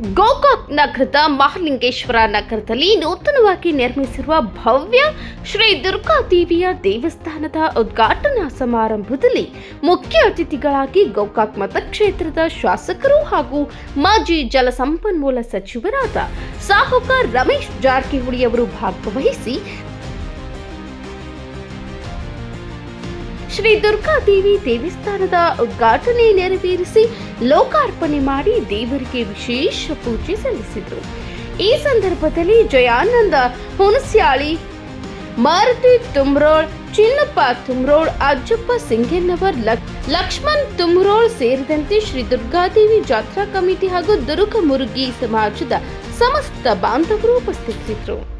ಗೋಕಾಕ್ ನಗರದ ಮಹಾಲಿಂಗೇಶ್ವರ ನಗರದಲ್ಲಿ ನೂತನವಾಗಿ ನಿರ್ಮಿಸಿರುವ ಭವ್ಯ ಶ್ರೀ ದುರ್ಗಾ ದೇವಿಯ ದೇವಸ್ಥಾನದ ಉದ್ಘಾಟನಾ ಸಮಾರಂಭದಲ್ಲಿ ಮುಖ್ಯ ಅತಿಥಿಗಳಾಗಿ ಗೋಕಾಕ್ ಮತಕ್ಷೇತ್ರದ ಶಾಸಕರು ಹಾಗೂ ಮಾಜಿ ಜಲಸಂಪನ್ಮೂಲ ಸಚಿವರಾದ ಸಾಹುಕ ರಮೇಶ್ ಜಾರಕಿಹೊಳಿ ಅವರು ಭಾಗವಹಿಸಿ ಶ್ರೀ ದುರ್ಗಾದೇವಿ ದೇವಸ್ಥಾನದ ಉದ್ಘಾಟನೆ ನೆರವೇರಿಸಿ ಲೋಕಾರ್ಪಣೆ ಮಾಡಿ ದೇವರಿಗೆ ವಿಶೇಷ ಪೂಜೆ ಸಲ್ಲಿಸಿದರು. ಈ ಸಂದರ್ಭದಲ್ಲಿ ಜಯಾನಂದ ಹುಣಸ್ಯಾಳಿ, ಮಾರುತಿ ತುಮ್ರೋಳ್, ಚಿನ್ನಪ್ಪ ತುಮ್ರೋಳ್, ಅಜ್ಜಪ್ಪ ಸಿಂಗೇನ್ನವರ್ ಲಕ್- ಲಕ್ಷ್ಮಣ್ ತುಮ್ರೋಳ್ ಸೇರಿದಂತೆ ಶ್ರೀ ದುರ್ಗಾದೇವಿ ಜಾತ್ರಾ ಕಮಿಟಿ ಹಾಗೂ ದುರ್ಗ ಮುರುಗಿ ಸಮಾಜದ ಸಮಸ್ತ ಬಾಂಧವರು ಉಪಸ್ಥಿತರಿದ್ದರು